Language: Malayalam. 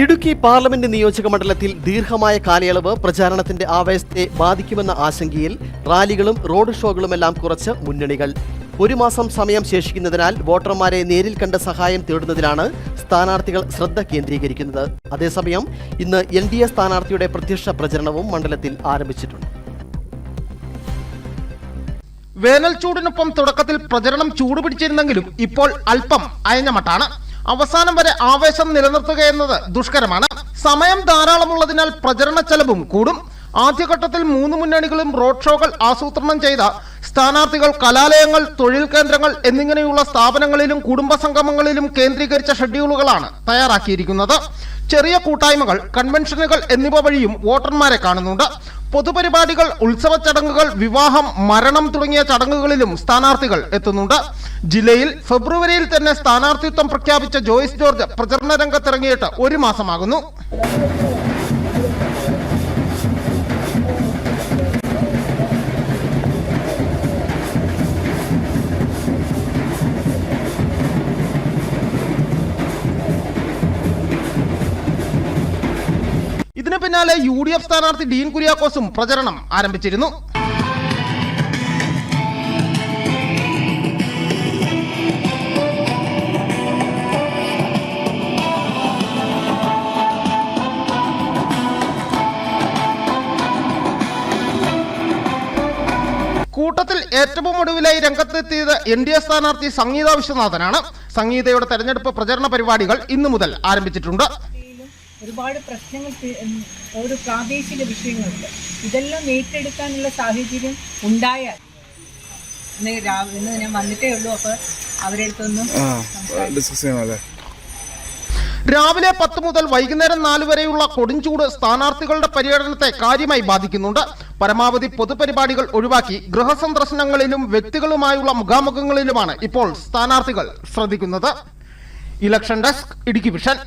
ഇടുക്കി പാർലമെന്റ് നിയോജക മണ്ഡലത്തിൽ ദീർഘമായ കാലയളവ് പ്രചാരണത്തിന്റെ ആവേശത്തെ ബാധിക്കുമെന്ന ആശങ്കയിൽ റാലികളും റോഡ് ഷോകളുമെല്ലാം കുറച്ച് മുന്നണികൾ. ഒരു മാസം സമയം ശേഷിക്കുന്നതിനാൽ വോട്ടർമാരെ നേരിൽ കണ്ട സഹായം തേടുന്നതിലാണ് സ്ഥാനാർത്ഥികൾ ശ്രദ്ധ കേന്ദ്രീകരിക്കുന്നത്. അതേസമയം ഇന്ന് എൻ ഡി എ സ്ഥാനാർത്ഥിയുടെ പ്രത്യക്ഷ പ്രചരണവും മണ്ഡലത്തിൽ ആരംഭിച്ചിട്ടുണ്ട്. വേനൽ ചൂടിനൊപ്പം തുടക്കത്തിൽ പ്രചരണം ചൂടുപിടിച്ചിരുന്നെങ്കിലും ഇപ്പോൾ അല്പം അയഞ്ഞമട്ടാണ് അവസാനം വരെ ആവേശം നിലനിർത്തുക എന്നത് ദുഷ്കരമാണ്. സമയം ധാരാളമുള്ളതിനാൽ പ്രചരണ ചെലവും കൂടും. ആദ്യഘട്ടത്തിൽ മൂന്ന് മുന്നണികളും റോഡ് ഷോകൾ ആസൂത്രണം ചെയ്ത സ്ഥാനാർത്ഥികൾ കലാലയങ്ങൾ തൊഴിൽ കേന്ദ്രങ്ങൾ എന്നിങ്ങനെയുള്ള സ്ഥാപനങ്ങളിലും കുടുംബ സംഗമങ്ങളിലും കേന്ദ്രീകരിച്ച ഷെഡ്യൂളുകളാണ് തയ്യാറാക്കിയിരിക്കുന്നത്. ചെറിയ കൂട്ടായ്മകൾ കൺവെൻഷനുകൾ എന്നിവ വഴിയും വോട്ടർമാരെ കാണുന്നുണ്ട്. പൊതുപരിപാടികൾ ഉത്സവ ചടങ്ങുകൾ വിവാഹം മരണം തുടങ്ങിയ ചടങ്ങുകളിലും സ്ഥാനാർത്ഥികൾ എത്തുന്നുണ്ട്. ജില്ലയിൽ ഫെബ്രുവരിയിൽ തന്നെ സ്ഥാനാർത്ഥിത്വം പ്രഖ്യാപിച്ച ജോയ്സ് ജോർജ് പ്രചരണ രംഗത്തിറങ്ങിയിട്ട് ഒരു മാസമാകുന്നു. ഇതിന് പിന്നാലെ യു ഡി എഫ് സ്ഥാനാർത്ഥി ഡീൻ കുര്യാക്കോസും പ്രചരണം ആരംഭിച്ചിരുന്നു. കൂട്ടത്തിൽ ഏറ്റവും ഒടുവിലായി രംഗത്തെത്തിയത് എൻ ഡി എ സ്ഥാനാർത്ഥി സംഗീത വിശ്വനാഥനാണ്. സംഗീതയുടെ തെരഞ്ഞെടുപ്പ് പ്രചരണ പരിപാടികൾ ഇന്നു മുതൽ ആരംഭിച്ചിട്ടുണ്ട്. ഒരുപാട് പ്രശ്നങ്ങൾ ഒരു ഓരോ പ്രാദേശിക വിഷയങ്ങളുണ്ട്. ഇതെല്ലാം ഏറ്റെടുക്കാനുള്ള സാഹചര്യം ഉണ്ടായാൽ ഇന്ന് രാവിലെ ഇന്ന് ഞാൻ വന്നിട്ടേ ഉള്ളൂ. അപ്പോൾ അവരെടുത്തൊന്നും അടുത്തൊന്നും ഡിസ്കസ് രാവിലെ പത്ത് മുതൽ വൈകുന്നേരം നാല് വരെയുള്ള കൊടുംചൂട് സ്ഥാനാർത്ഥികളുടെ പര്യടനത്തെ കാര്യമായി ബാധിക്കുന്നുണ്ട്. പരമാവധി പൊതുപരിപാടികൾ ഒഴിവാക്കി ഗൃഹസന്ദർശനങ്ങളിലും വ്യക്തികളുമായുള്ള മുഖാമുഖങ്ങളിലുമാണ് ഇപ്പോൾ സ്ഥാനാർത്ഥികൾ ശ്രദ്ധിക്കുന്നത്. Election desk Idukki vision.